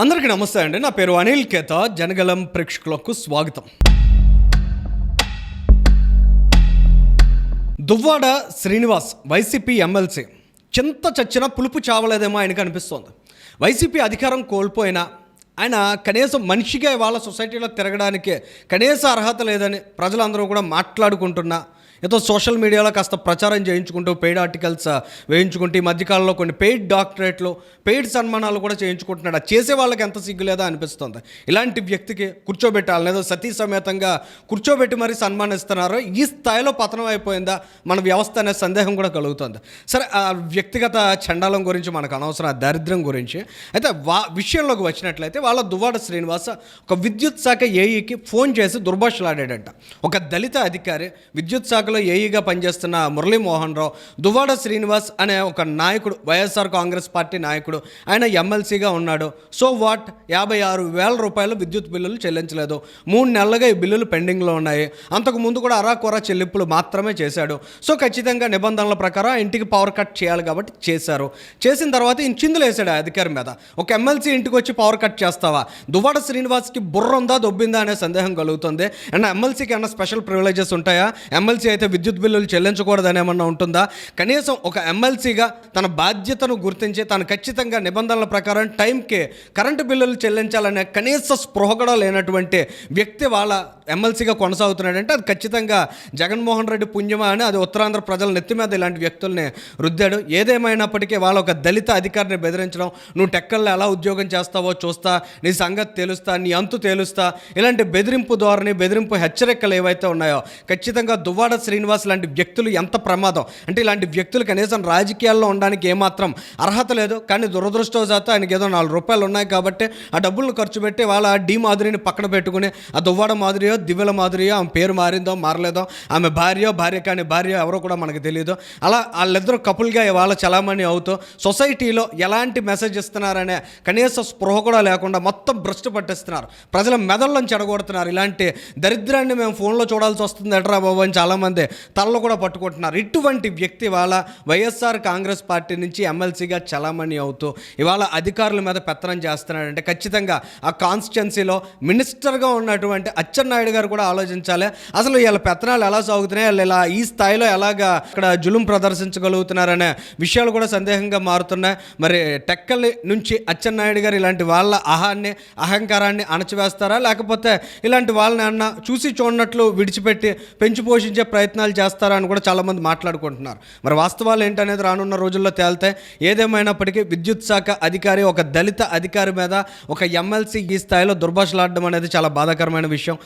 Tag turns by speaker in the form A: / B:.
A: అందరికీ నమస్తే అండి. నా పేరు అనిల్ కేత. జనగలం ప్రేక్షకులకు స్వాగతం. Duvvada Srinivas YCP MLC. చింత చచ్చిన పులుపు చావలేదేమో ఆయనకు అనిపిస్తోంది. వైసీపీ అధికారం కోల్పోయినా ఆయన కనీసం మనిషిగా ఇవాళ సొసైటీలో తిరగడానికి కనీస అర్హత లేదని ప్రజలందరూ కూడా మాట్లాడుకుంటున్నా ఏదో సోషల్ మీడియాలో కాస్త ప్రచారం చేయించుకుంటూ పెయిడ్ ఆర్టికల్స్ వేయించుకుంటూ ఈ మధ్యకాలంలో కొన్ని పెయిడ్ డాక్టరేట్లు పెయిడ్ సన్మానాలు కూడా చేయించుకుంటున్నాడు. చేసే వాళ్ళకి ఎంత సిగ్గు లేదా అనిపిస్తుంది? ఇలాంటి వ్యక్తికి కూర్చోబెట్టాలి. లేదా సతీ సమేతంగా కూర్చోబెట్టి మరీ సన్మానిస్తున్నారు ఈ స్థాయిలో పతనం అయిపోయిందా? మన వ్యవస్థ అనే సందేహం కూడా కలుగుతుంది. సరే ఆ వ్యక్తిగత చండాలం గురించి మనకు అనవసరం ఆ దారిద్ర్యం గురించి. అయితే వా విషయంలోకి వచ్చినట్లయితే వాళ్ళ దువ్వాడ శ్రీనివాస ఒక విద్యుత్ శాఖ ఏఈకి ఫోన్ చేసి దుర్భాషలాడాడంట. ఒక దళిత అధికారి విద్యుత్ శాఖ శాఖలో ఏఈగా పనిచేస్తున్న మురళీమోహన్ రావు దువ్వాడ శ్రీనివాస్ అనే ఒక నాయకుడు వైఎస్ఆర్ కాంగ్రెస్ పార్టీ నాయకుడు. ఆయన ఎమ్మెల్సీగా ఉన్నాడు. So what? యాభై ఆరు వేల రూపాయలు విద్యుత్ బిల్లులు చెల్లించలేదు. మూడు నెలలుగా ఈ బిల్లులు పెండింగ్లో ఉన్నాయి. అంతకు ముందు కూడా అరాకొరా చెల్లింపులు మాత్రమే చేశాడు. సో ఖచ్చితంగా నిబంధనల ప్రకారం ఇంటికి పవర్ కట్ చేయాలి కాబట్టి చేశారు. చేసిన తర్వాత ఇంచిందులు చిందులు వేసాడు ఆ అధికారి మీద. ఒక ఎమ్మెల్సీ ఇంటికి వచ్చి పవర్ కట్ చేస్తావా? దువ్వాడ శ్రీనివాస్కి బుర్ర ఉందా దొబ్బిందా అనే సందేహం కలుగుతుంది. అండ్ ఎమ్మెల్సీకి ఏమైనా స్పెషల్ ప్రివిలేజెస్ ఉంటాయా? ఎమ్మెల్సీ అయితే విద్యుత్ బిల్లులు చెల్లించకూడదని ఏమన్నా ఉంటుందా? కనీసం ఒక ఎమ్మెల్సీగా తన బాధ్యతను గుర్తించి తను ఖచ్చితంగా నిబంధనల ప్రకారం టైంకి కరెంటు బిల్లులు చెల్లించాలనే కనీస స్పృహ కూడా లేనటువంటి వ్యక్తి వాళ్ళ ఎమ్మెల్సీగా కొనసాగుతున్నాడంటే అది ఖచ్చితంగా జగన్మోహన్ రెడ్డి పుణ్యమా అని అది ఉత్తరాంధ్ర ప్రజల నెత్తి మీద ఇలాంటి వ్యక్తుల్ని రుద్దాడు. ఏదేమైనప్పటికీ వాళ్ళ ఒక దళిత అధికారిని బెదిరించడం నువ్వు టెక్కల్లో ఎలా ఉద్యోగం చేస్తావో చూస్తా నీ సంగతి తేలుస్తా నీ అంతు తేలుస్తా ఇలాంటి బెదిరింపు ధోరణి బెదిరింపు హెచ్చరికలు ఏవైతే ఉన్నాయో ఖచ్చితంగా దువ్వాడ శ్రీనివాస్ లాంటి వ్యక్తులు ఎంత ప్రమాదం? అంటే ఇలాంటి వ్యక్తులు కనీసం రాజకీయాల్లో ఉండడానికి ఏమాత్రం అర్హత లేదు. కానీ దురదృష్టవశాత్తు ఆయనకి ఏదో నాలుగు రూపాయలు ఉన్నాయి కాబట్టి ఆ డబ్బులను ఖర్చు పెట్టి వాళ్ళ డి మాధురిని పక్కన పెట్టుకుని ఆ దువ్వాడ మాధురియో దివ్యల మాధురియో ఆమె పేరు మారిందో మారలేదో ఆమె భార్య భార్య కానీ భార్య ఎవరో కూడా మనకు తెలియదు అలా వాళ్ళిద్దరూ కపుల్గా వాళ్ళ చలామణి అవుతూ సొసైటీలో ఎలాంటి మెసేజ్ ఇస్తున్నారనే కనీస స్పృహ కూడా లేకుండా మొత్తం భ్రష్టు పట్టిస్తున్నారు. ప్రజల మెదళ్ళని చెడగొడుతున్నారు. ఇలాంటి దరిద్రాన్ని మేము ఫోన్లో చూడాల్సి వస్తుంది. ఎట్రా బాబు అని చాలామంది తలలో కూడా పట్టుకుంటున్నారు. ఇటువంటి వ్యక్తి వాళ్ళ వైఎస్ఆర్ కాంగ్రెస్ పార్టీ నుంచి ఎమ్మెల్సీగా చలామణి అవుతూ ఇవాళ అధికారుల మీద పెత్తనం చేస్తున్నాడంటే ఖచ్చితంగా ఆ కాన్స్టిట్యున్సీలో మినిస్టర్గా ఉన్నటువంటి అచ్చెన్నాయుడు గారు కూడా ఆలోచించాలి. అసలు వీళ్ళ పెత్తనాలు ఎలా సాగుతున్నాయి? వాళ్ళు ఇలా ఈ స్థాయిలో ఎలాగా ఇక్కడ జులుం ప్రదర్శించగలుగుతున్నారనే విషయాలు కూడా సందేహంగా మారుతున్నాయి. మరి టెక్కలి నుంచి అచ్చెన్నాయుడు గారు ఇలాంటి వాళ్ళ అహాన్ని అహంకారాన్ని అణచివేస్తారా? లేకపోతే ఇలాంటి వాళ్ళని అన్న చూసి చూడనట్లు విడిచిపెట్టి పెంచి పోషించే ప్రయత్నాలు చేస్తారా అని కూడా చాలామంది మాట్లాడుకుంటున్నారు. మరి వాస్తవాలు ఏంటనేది రానున్న రోజుల్లో తేలితే ఏదేమైనప్పటికీ విద్యుత్ శాఖ అధికారి ఒక దళిత అధికారి మీద ఒక ఎమ్మెల్సీ ఈ స్థాయిలో దుర్భాషలాడడం అనేది చాలా బాధాకరమైన విషయం.